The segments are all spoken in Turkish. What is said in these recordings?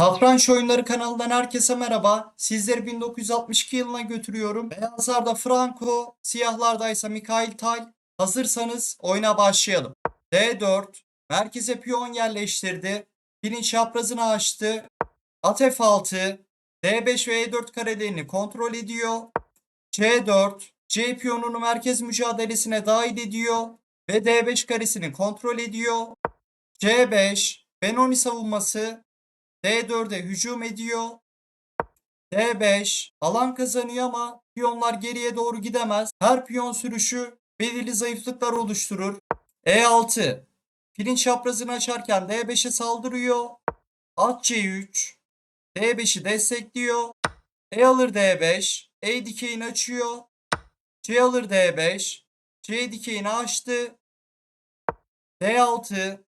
Satranç Oyunları kanalından herkese merhaba. Sizleri 1962 yılına götürüyorum. Beyazlarda Franco, siyahlarda ise Mikhail Tal. Hazırsanız oyuna başlayalım. D4, merkeze piyon yerleştirdi. Pilin çaprazını açtı. At F6, D5 ve E4 karelerini kontrol ediyor. C4, C piyonunu merkez mücadelesine dahil ediyor ve D5 karesini kontrol ediyor. C5, Benoni savunması D4'e hücum ediyor. D5 alan kazanıyor ama piyonlar geriye doğru gidemez. Her piyon sürüşü belirli zayıflıklar oluşturur. E6 filin çaprazını açarken D5'e saldırıyor. At C3 D5'i destekliyor. E alır D5 E dikeyini açıyor. C alır D5 C dikeyini açtı. D6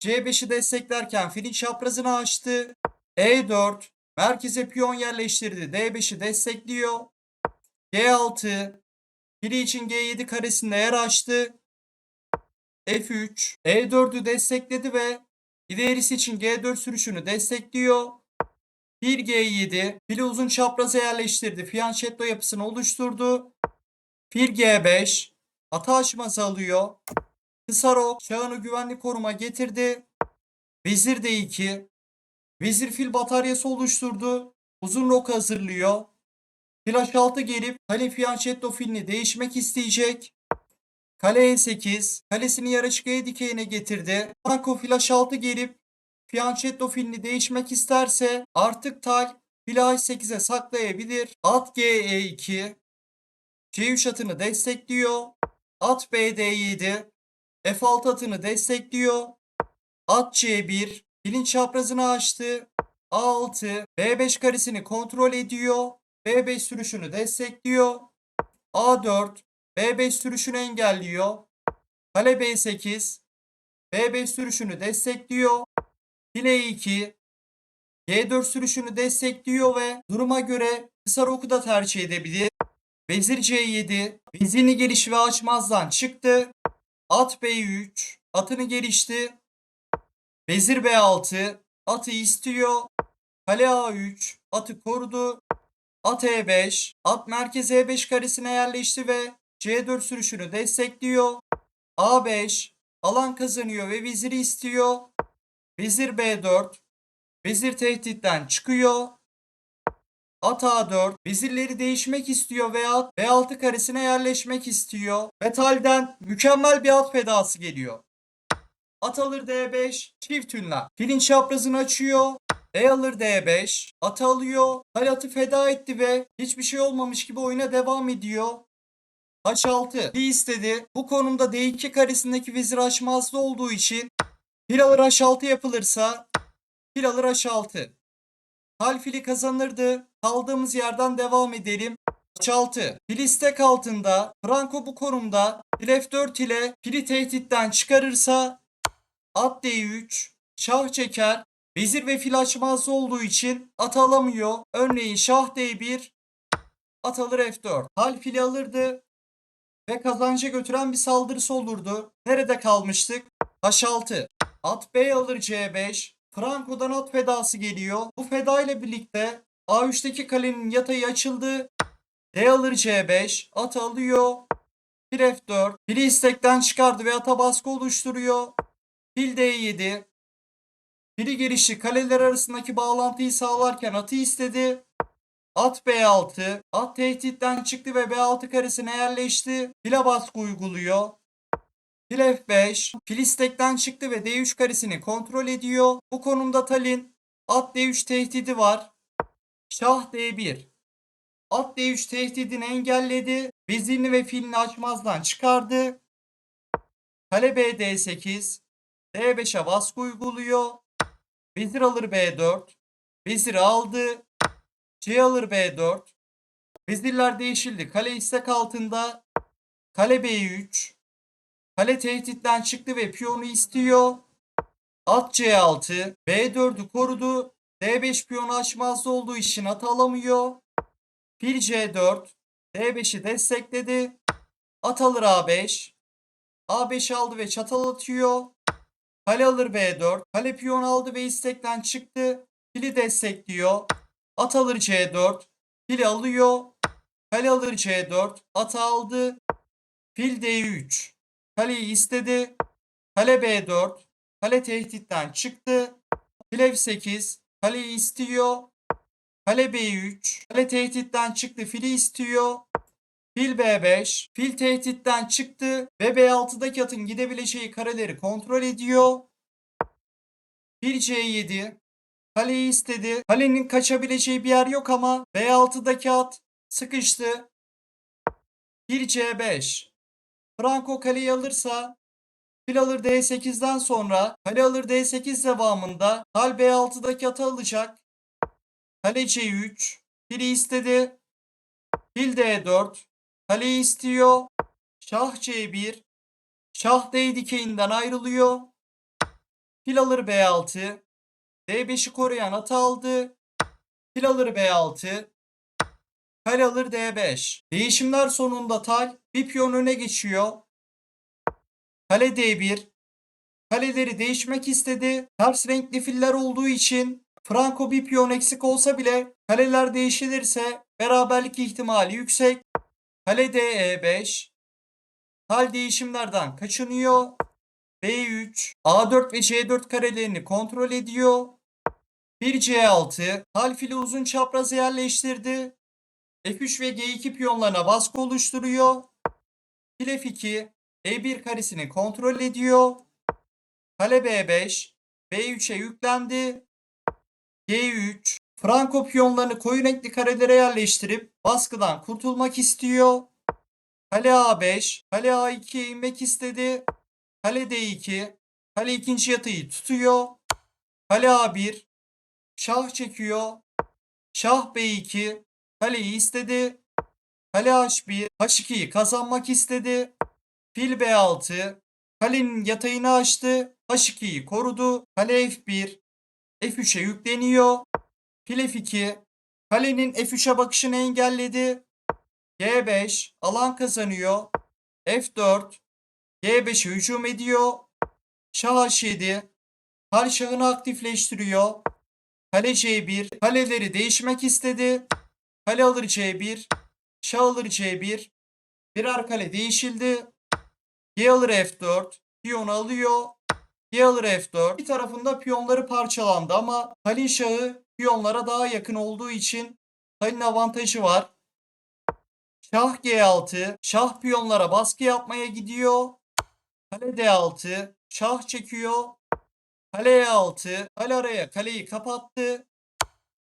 C5'i desteklerken filin çaprazını açtı. E4 merkeze piyon yerleştirdi. D5'i destekliyor. G6 fili için G7 karesinde yer açtı. F3 E4'ü destekledi ve ilerisi için G4 sürüşünü destekliyor. 1 G7 fili uzun çapraza yerleştirdi. Fianchetto yapısını oluşturdu. Fil G5 ata açması alıyor. Kısa rok şahını güvenli koruma getirdi. Vezir D2. Vezir fil bataryası oluşturdu. Uzun rok hazırlıyor. Fil H6 gelip kale fianchetto filini değişmek isteyecek. Kale E8. Kalesini yarı açık E dikeyine getirdi. Franco fil H6 gelip fianchetto filini değişmek isterse artık tal fil H8'e saklayabilir. At G E2. C3 atını destekliyor. At B D7. F6 atını destekliyor. At C1. Filin çaprazını açtı. A6. B5 karesini kontrol ediyor. B5 sürüşünü destekliyor. A4. B5 sürüşünü engelliyor. Kale B8. B5 sürüşünü destekliyor. Fil E2. G4 sürüşünü destekliyor ve duruma göre kısa roku da tercih edebilir. Vezir C7. Vezirini geliş ve açmazdan çıktı. At B3. Atını gelişti. Vezir B6. Atı istiyor. Kale A3. Atı korudu. At E5. At merkez E5 karesine yerleşti ve C4 sürüşünü destekliyor. A5. Alan kazanıyor ve veziri istiyor. Vezir B4. Vezir tehditten çıkıyor. At A4 vezirleri değişmek istiyor veya B6 karesine yerleşmek istiyor. Ve Tal'den mükemmel bir at fedası geliyor. At alır D5 çift ünlem. Filin çaprazını açıyor. E alır D5. At alıyor. Tal atı feda etti ve hiçbir şey olmamış gibi oyuna devam ediyor. H6 fil istedi. Bu konumda D2 karesindeki vezir açmazda olduğu için fil alır H6 yapılırsa fil alır H6. Hal fili kazanırdı. Kaldığımız yerden devam edelim. H6. Fil istek altında. Franco bu konumda. Fil F4 ile fili tehditten çıkarırsa at D3. Şah çeker. Vezir ve fil açmazda olduğu için at alamıyor. Örneğin şah D1. At alır F4. Hal fili alırdı. Ve kazanca götüren bir saldırısı olurdu. Nerede kalmıştık? H6. At B alır C5. Franco'dan at fedası geliyor. Bu feda ile birlikte A3'teki kalenin yatayı açıldı. D alır C5. At alıyor. Fil F4. Fili istekten çıkardı ve ata baskı oluşturuyor. Fil D7. Fili gelişi kaleler arasındaki bağlantıyı sağlarken atı istedi. At B6. At tehditten çıktı ve B6 karesine yerleşti. File baskı uyguluyor. Fil F5. Fil istekten çıktı ve D3 karesini kontrol ediyor. Bu konumda Talin at D3 tehdidi var. Şah D1. At D3 tehdidini engelledi. Vezirini ve filini açmazdan çıkardı. Kale B D8. D5'e baskı uyguluyor. Vezir alır B4. Vezir aldı. C alır B4. Vezirler değişildi. Kale istek altında. Kale B3. Kale tehditten çıktı ve piyonu istiyor. At C6. B4'ü korudu. D5 piyonu açmazda olduğu için at alamıyor. Fil C4. D5'i destekledi. At alır A5. A5 aldı ve çatal atıyor. Kale alır B4. Kale piyon aldı ve istekten çıktı. Fili destekliyor. At alır C4. Fili alıyor. Kale alır C4. At aldı. Fil D3. Kaleyi istedi. Kale B4. Kale tehditten çıktı. Fil F8. Kaleyi istiyor. Kale B3. Kale tehditten çıktı. Fili istiyor. Fil B5. Fil tehditten çıktı. Ve B6'daki atın gidebileceği kareleri kontrol ediyor. Fil C7. Kaleyi istedi. Kalenin kaçabileceği bir yer yok ama B6'daki at sıkıştı. Fil C5. Franco kaleyi alırsa fil alır D8'den sonra kale alır D8 devamında hal B6'daki atı alacak. Kale C3. Fili istedi. Fil D4. Kaleyi istiyor. Şah C1. Şah D dikeyinden ayrılıyor. Fil alır B6. D5'i koruyan atı aldı. Fil alır B6. Kale alır D5. Değişimler sonunda tal bir piyon öne geçiyor. Kale D1. Kaleleri değişmek istedi. Ters renkli filler olduğu için Franco bir piyon eksik olsa bile kaleler değişilirse beraberlik ihtimali yüksek. Kale D E5. Hal değişimlerden kaçınıyor. B3. A4 ve C4 karelerini kontrol ediyor. Bir C6. Hal fili uzun çaprazı yerleştirdi. F3 ve G2 piyonlarına baskı oluşturuyor. Fil F2. E1 karesini kontrol ediyor. Kale B5. B3'e yüklendi. G3. Franco piyonlarını koyu renkli karelere yerleştirip baskıdan kurtulmak istiyor. Kale A5. Kale A2'ye inmek istedi. Kale D2. Kale ikinci yatayı tutuyor. Kale A1. Şah çekiyor. Şah B2. Kaleyi istedi. Kale H1. H2'yi kazanmak istedi. Fil B6. Kalenin yatayını açtı. H2'yi korudu. Kale F1. F3'e yükleniyor. Fil F2. Kalenin F3'e bakışını engelledi. G5. Alan kazanıyor. F4. G5'e hücum ediyor. Şah H7. Kale şahını aktifleştiriyor. Kale C1. Kaleleri değişmek istedi. Kale alır C1. Şah alır C1. Birer kale değişildi. G alır F4. Piyon alıyor. G alır F4. Bir tarafında piyonları parçalandı ama Halil şahı piyonlara daha yakın olduğu için Halil'in avantajı var. Şah G6. Şah piyonlara baskı yapmaya gidiyor. Kale D6. Şah çekiyor. Kale E6. Kale araya kaleyi kapattı.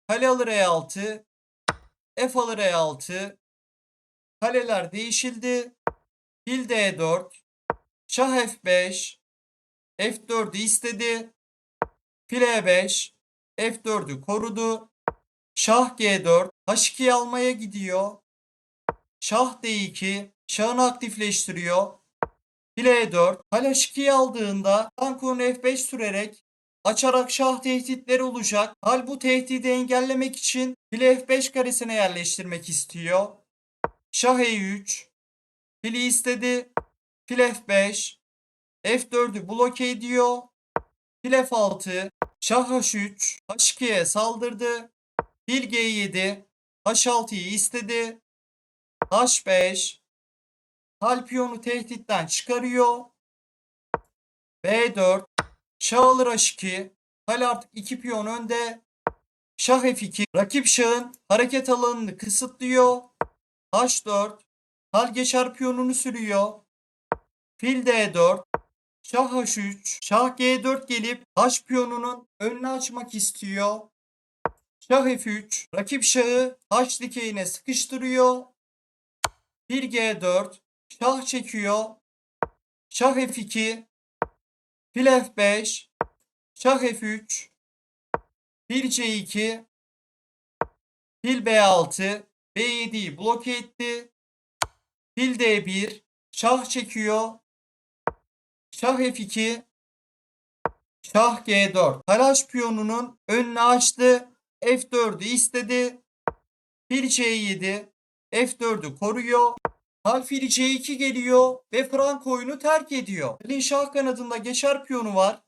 Kale alır E6. F alır E6. Kaleler değişildi. Fil D4. Şah F5. F4'ü istedi. Fil E5. F4'ü korudu. Şah G4. H2'yi almaya gidiyor. Şah D2. Şahını aktifleştiriyor. Fil E4. Kale H2'yi aldığında Franco'nun F5 sürerek açarak şah tehditleri olacak. Hal bu tehdidi engellemek için fil F5 karesine yerleştirmek istiyor. Şah E3. Fili istedi. Fil F5. F4'ü bloke ediyor. Fil F6. Şah H3. H2'ye saldırdı. Fil G7. H6'yı istedi. H5. Hal piyonu tehditten çıkarıyor. B4. Şah alır H2. Hal artık 2 piyon önde. Şah F2. Rakip şahın hareket alanını kısıtlıyor. H4. Hal geçer piyonunu sürüyor. Fil D4. Şah H3. Şah G4 gelip H piyonunun önünü açmak istiyor. Şah F3. Rakip şahı H dikeyine sıkıştırıyor. Fil G4. Şah çekiyor. Şah F2. Fil F5. Şah F3. Fil C2. Fil B6. B7'yi bloke etti. Fil D1. Şah çekiyor. Şah F2. Şah G4. Halaş piyonunun önünü açtı. F4'ü istedi. Fil C7. F4'ü koruyor. Hal fili C2 geliyor ve Frank oyunu terk ediyor. Halin şah kanadında geçer piyonu var.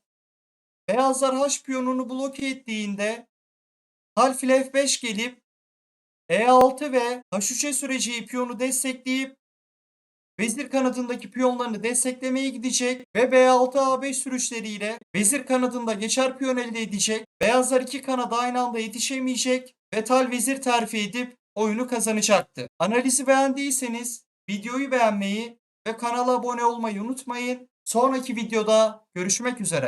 Beyazlar H piyonunu bloke ettiğinde tal fil F5 gelip E6 ve H3'e süreceği piyonu destekleyip vezir kanadındaki piyonlarını desteklemeye gidecek ve B6 A5 sürüşleriyle vezir kanadında geçer piyon elde edecek. Beyazlar iki kanada aynı anda yetişemeyecek ve tal vezir terfi edip oyunu kazanacaktı. Analizi beğendiyseniz videoyu beğenmeyi ve kanala abone olmayı unutmayın. Sonraki videoda görüşmek üzere.